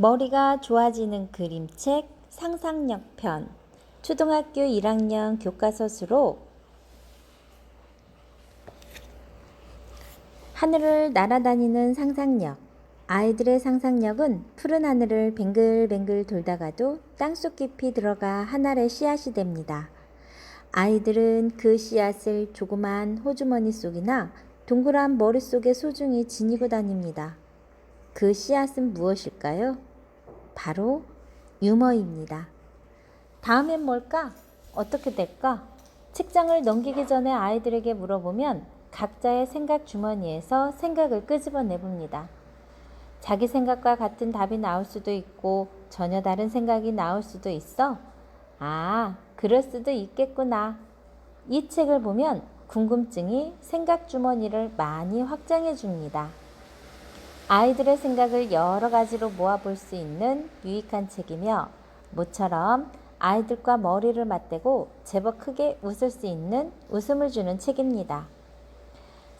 머리가 좋아지는 그림책 상상력 편 초등학교 1학년 교과서 수로 하늘을 날아다니는 상상력 아이들의 상상력은 푸른 하늘을 뱅글뱅글 돌다가도 땅속 깊이 들어가 하나의 씨앗이 됩니다. 아이들은 그 씨앗을 조그만 호주머니 속이나 동그란 머릿속에 소중히 지니고 다닙니다. 그 씨앗은 무엇일까요? 바로 유머입니다. 다음엔 뭘까? 어떻게 될까? 책장을 넘기기 전에 아이들에게 물어보면 각자의 생각 주머니에서 생각을 끄집어 내 봅니다. 자기 생각과 같은 답이 나올 수도 있고 전혀 다른 생각이 나올 수도 있어. 아, 그럴 수도 있겠구나. 이 책을 보면 궁금증이 생각 주머니를 많이 확장해 줍니다. 아이들의 생각을 여러 가지로 모아볼 수 있는 유익한 책이며 모처럼 아이들과 머리를 맞대고 제법 크게 웃을 수 있는 웃음을 주는 책입니다.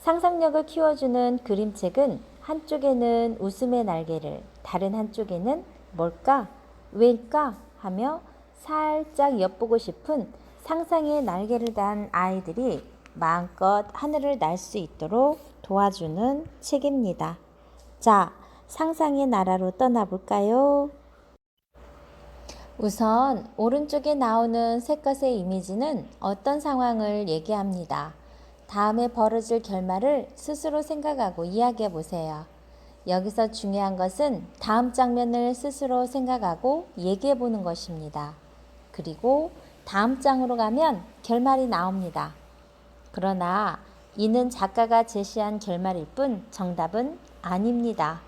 상상력을 키워주는 그림책은 한쪽에는 웃음의 날개를 다른 한쪽에는 뭘까? 왜일까? 하며 살짝 엿보고 싶은 상상의 날개를 단 아이들이 마음껏 하늘을 날 수 있도록 도와주는 책입니다. 자, 상상의 나라로 떠나볼까요? 우선 오른쪽에 나오는 세 것의 이미지는 어떤 상황을 얘기합니다. 다음에 벌어질 결말을 스스로 생각하고 이야기해 보세요. 여기서 중요한 것은 다음 장면을 스스로 생각하고 얘기해 보는 것입니다. 그리고 다음 장으로 가면 결말이 나옵니다. 그러나 이는 작가가 제시한 결말일 뿐 정답은 아닙니다.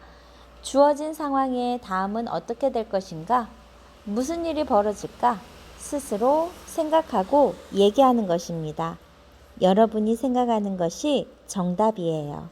주어진 상황의 다음은 어떻게 될 것인가? 무슨 일이 벌어질까? 스스로 생각하고 얘기하는 것입니다. 여러분이 생각하는 것이 정답이에요.